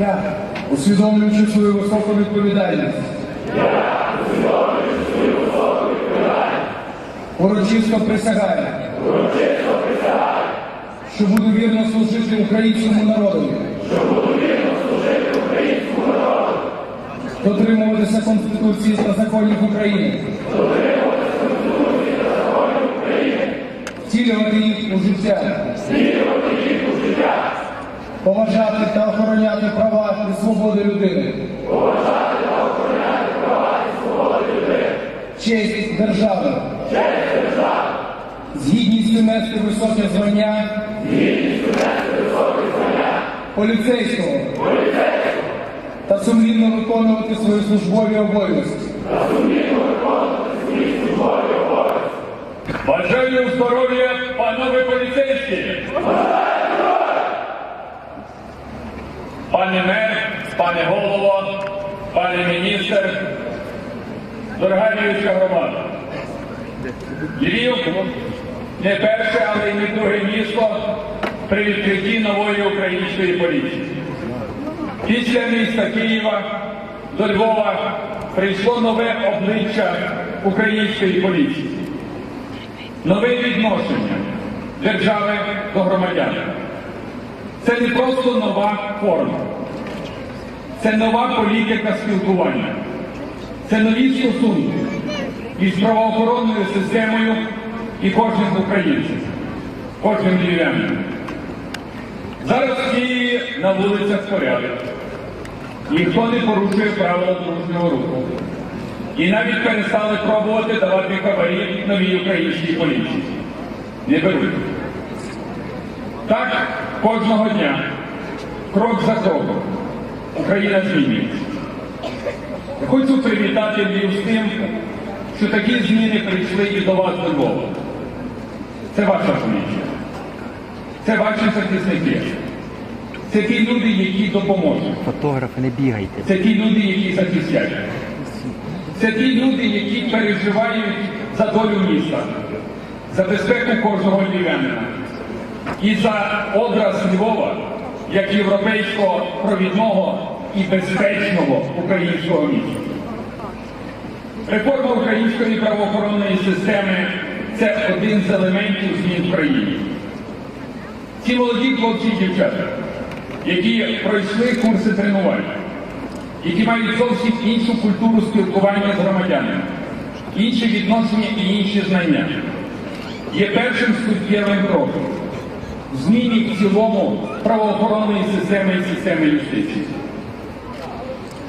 Я, усвідомлюючи свою високу відповідальність. Урочисто присягаю. Що буду вірно служити українському народу. Що буду вірно служити українському народу. Дотримуватися Конституції та законів України. Втілювати їх у життя. Поважати та охороняти права і свободи людини. поважати та охороняти права і свободи людини, Честь держави. Честь З гідністю нести високе звання. Поліцейського. Та сумлінно виконувати свої службові обов'язки. Бажаю здоров'я, панове поліцейські! Пане мер, пане голово, пане міністр, дорога львівська громада. Львів не перше, але й не друге місто при відкритті нової української поліції. Після міста Києва до Львова прийшло нове обличчя української поліції нове відношення держави до громадян. Це не просто нова форма, це нова політика спілкування, це нові стосунки із правоохоронною системою і кожним українцем, кожним львів'янином. Зараз в на вулицях порядок. Ніхто не порушує правила дорожнього руху. І навіть перестали пробувати давати хабарі новій українській поліції. Не беруть. Так, кожного дня, крок за кроком, Україна змінюється. Я хочу привітати Львів з тим, що такі зміни прийшли і до вас до Львова. Це ваша поліція. Це ваші захисники. Це ті люди, які допоможуть. Фотографи, не бігайте. Це ті люди, які захистять. Це ті люди, які переживають за долю міста, за безпеку кожного львів'янина і за образ Львова як європейського провідного і безпечного українського міста. Реформа української правоохоронної системи це один з елементів змін в країні. Ці молоді хлопці дівчата, які пройшли курси тренувань, які мають зовсім іншу культуру спілкування з громадянами, інші відношення і інші знання, є першим суттєвим кроком зміні в цілому правоохоронної системи і системи юстиції.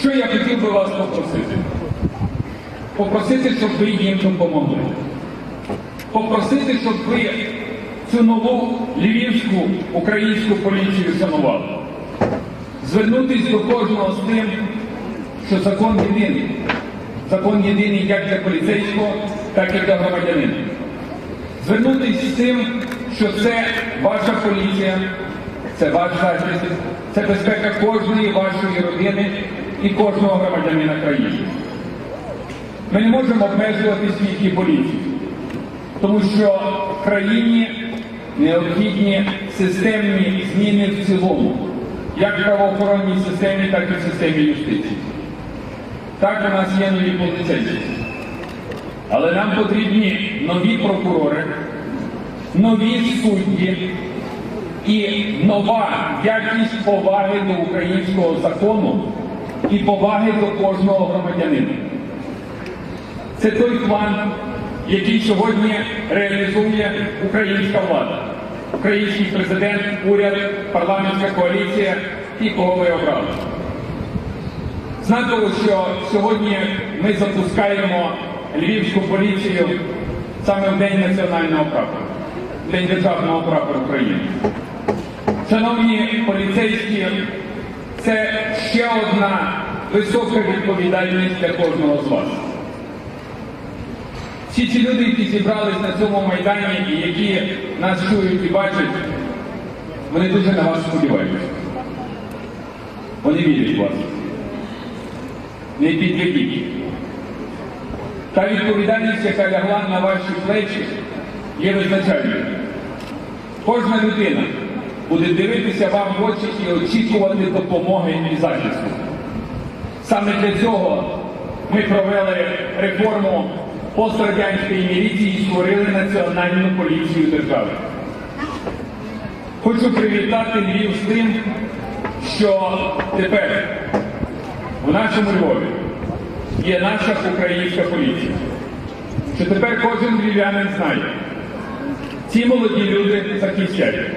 Що я хотів би вас попросити? Попросити, щоб ви їм допомогли. Попросити, щоб ви цю нову львівську українську поліцію шанували звернутися до кожного з тим, що закон єдиний. Закон єдиний як для поліцейського, так і для громадянина. Звернутися з тим, що це ваша поліція, це ваш захист, це безпека кожної вашої родини і кожного громадянина країни. Ми не можемо обмежувати тільки поліцію, тому що в країні необхідні системні зміни в цілому як в правоохоронній системі, так і в системі юстиції. Так у нас є нові поліцейські. Але нам потрібні нові прокурори, нові судді і нова якість поваги до українського закону і поваги до кожного громадянина. Це той план, який сьогодні реалізує українська влада український президент, уряд, парламентська коаліція і кого ви обрали. Знаково, що сьогодні ми запускаємо львівську поліцію саме в День національного прапора, День державного прапора України. Шановні поліцейські, це ще одна висока відповідальність для кожного з вас. Всі ці люди, які зібрались на цьому майдані і які нас чують і бачать, вони дуже на вас сподіваються. Вони вірять в вас. Не підведіть. Та відповідальність, яка лягла на ваші плечі, є визначальною. Кожна людина, буде дивитися вам в очі і очікувати допомоги і захисту. Саме для цього ми провели реформу пострадянської міліції і створили національну поліцію держави. Хочу привітати Львів з тим, що тепер у нашому Львові є наша українська поліція. Що тепер кожен львів'янин знає, ці молоді люди захищають.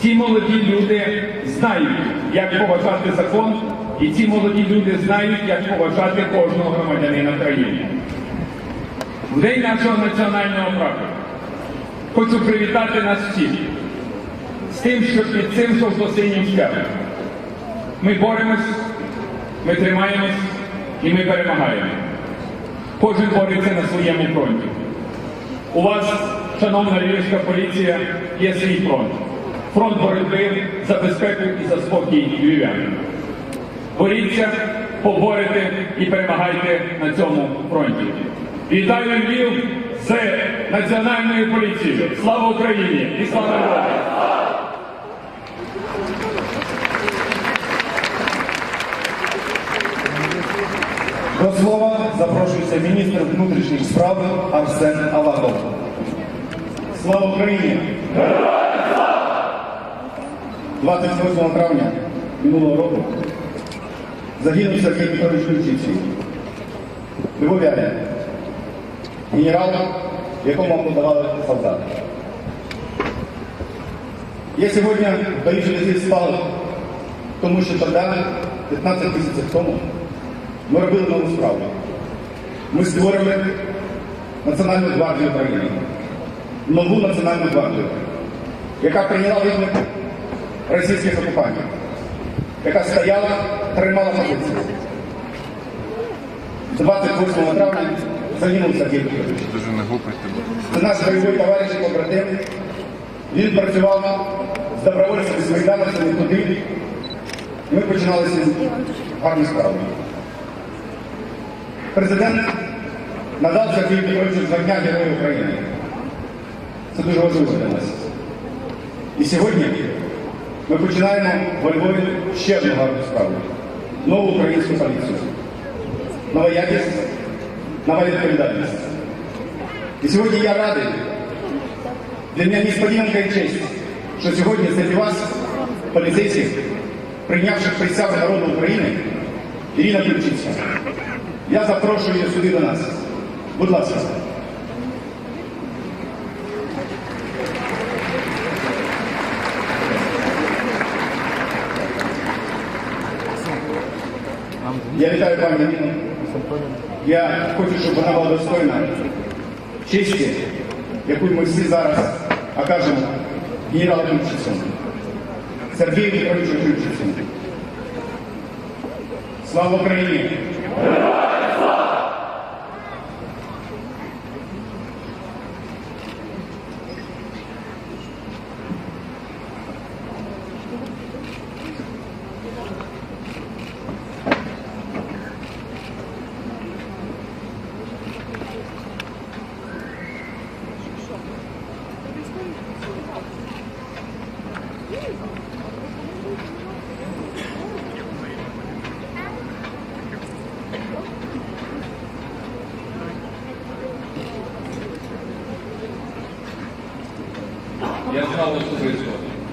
Ці молоді люди знають, як поважати закон, і ці молоді люди знають, як поважати кожного громадянина країни. В день нашого національного прапора хочу привітати нас всіх з тим, що під цим жовто-синім стягом ми боремось, ми тримаємось і ми перемагаємо. Кожен бореться на своєму фронті. У вас, шановна львівська поліція, є свій фронт. Фронт боротьби за безпеку і за спокій львів'ян. Боріться, поборете і перемагайте на цьому фронті. Вітаю Львів з Національною поліцією. Слава Україні і слава Львові! До слова запрошується міністр внутрішніх справ Арсен Аваков. Слава Україні! 28 травня минулого року загинув Сергій Петрович Ключицький. Львов'янин. Генерал, якому подавали солдати. Я сьогодні вирішив здесь став, тому що тоді, 15 місяців тому, ми робили нову справу. Ми створили Національну гвардію України. Нову Національну гвардію, яка прийняла виклик російських окупантів, яка стояла, тримала позицію. 28 травня загинув Сергій Петрович. Це наш бойовий товариш і побратим. Він працював з добровольцями, з майдановцями туди. Ми починали з ним гарну справу. Президент надав Сергію Петровичу звання Героя України. Це дуже важливо для нас. І сьогодні ми починаємо во Львові ще одну гарну справу. Нову українську поліцію. Нова якість, нова відповідальність. І сьогодні я радий, для мене несподіванка і честь, що сьогодні серед вас, поліцейських, прийнявших присягу народу України, Ірина Ключицька. Я запрошую сюди до нас. Будь ласка. Я вітаю пані. Я хочу, щоб вона була достойна честі, яку ми всі зараз окажемо генералу Ключицю, Сергію Петровичу Ключицю. Слава Україні!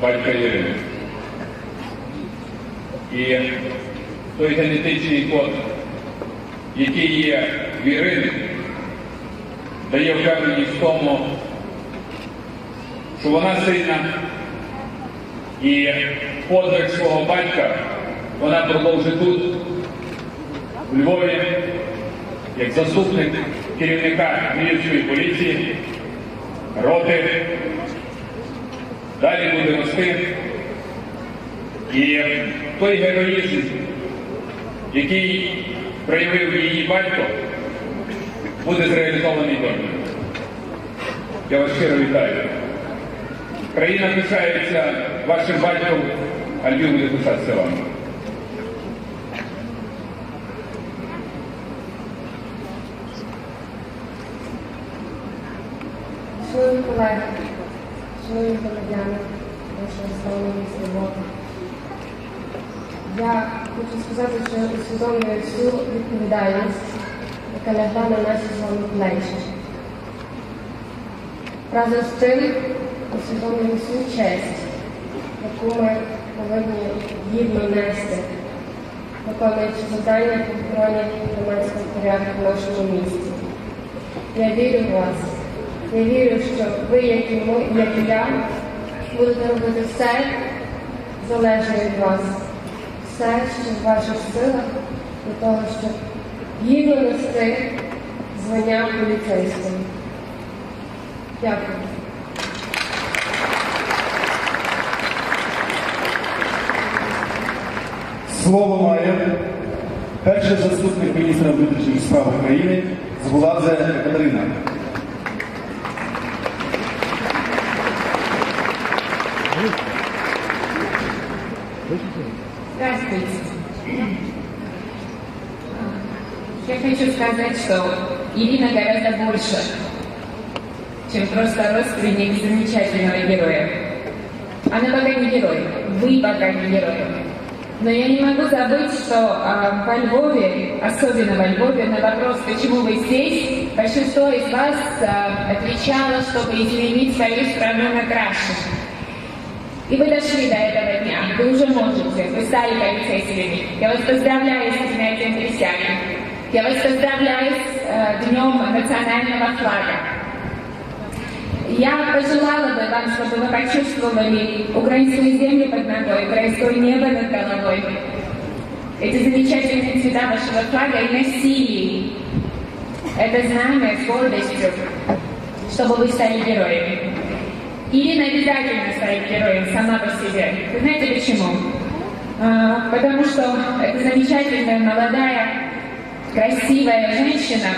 Батька Ірини. І той генетичний код, який є в Ірини, дає впевненість в тому, що вона сильна і подвиг свого батька вона продовжить тут, у Львові, як заступник керівника Львівської поліції, роти далі буде рости. І той героїзм, який проявив її батько, буде зреалізований доньою. Я вас щиро вітаю. Країна пишається вашим батьком, а Львів буде пишатися вами. Шановні ми громадяни нашого населення свободи. Я хочу сказати, що усвідомлюю всю відповідальність, яка лягла на наші з вами плечі. Разом з тим усвідомлюю всю честь, яку ми повинні гідно нести, виконуючи завдання по охороні громадського порядку в нашому місті. Я вірю в вас. Я вірю, що ви, як і ми, як і я, будете робити все залежне від вас, все, що в ваших силах, для того, щоб гідно нести звання поліцейського. Дякую. Слово має перший заступник міністра внутрішніх справ України Згуладзе Катерина. Здравствуйте. Я хочу сказать, что Ирина гораздо больше, чем просто родственник замечательного героя. Она пока не герой, вы пока не герой. Но я не могу забыть, что а, во Львове, особенно во Львове, на вопрос, почему вы здесь, большинство из вас а, отвечало, чтобы изменить свою страну на краше. И вы дошли до этого дня. Вы уже можете. Вы стали полицейскими. Я вас поздравляю с принятием присяги. Я вас поздравляю с э, Днем национального флага. Я пожелала бы вам, чтобы вы почувствовали украинскую землю под ногой, украинское небо над головой. Эти замечательные цвета вашего флага и носили это знамя с гордостью, чтобы вы стали героями. Ирина обязательно станет героем сама по себе. Вы знаете почему? А, потому что эта замечательная, молодая, красивая женщина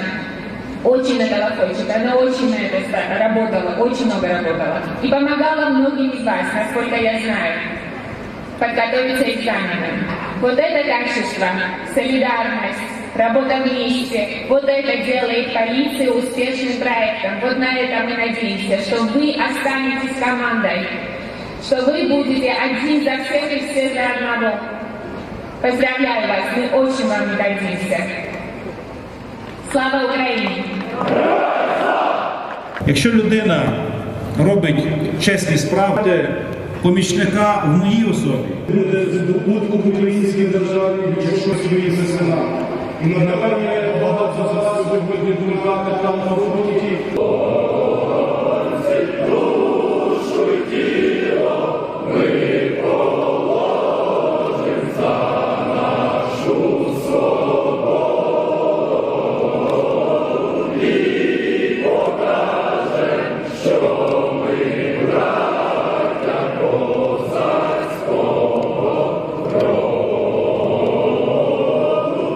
очень этого хочет. Она очень на это работала, очень много работала. И помогала многим из вас, насколько я знаю, подготовиться к экзаменам. Вот это качество, солидарность, работа вместе, вот это делает полицию успешным проектом. Вот на это мы надеемся, что вы останетесь командой, что вы будете один за всех и все за одного. Поздравляю вас, мы очень вам не гордимся. Слава Украине! Якщо людина робить чесні справи, помічника в моїй особі, буде здобутком українським І напевне багато за нас сьогодні думати там на фронті.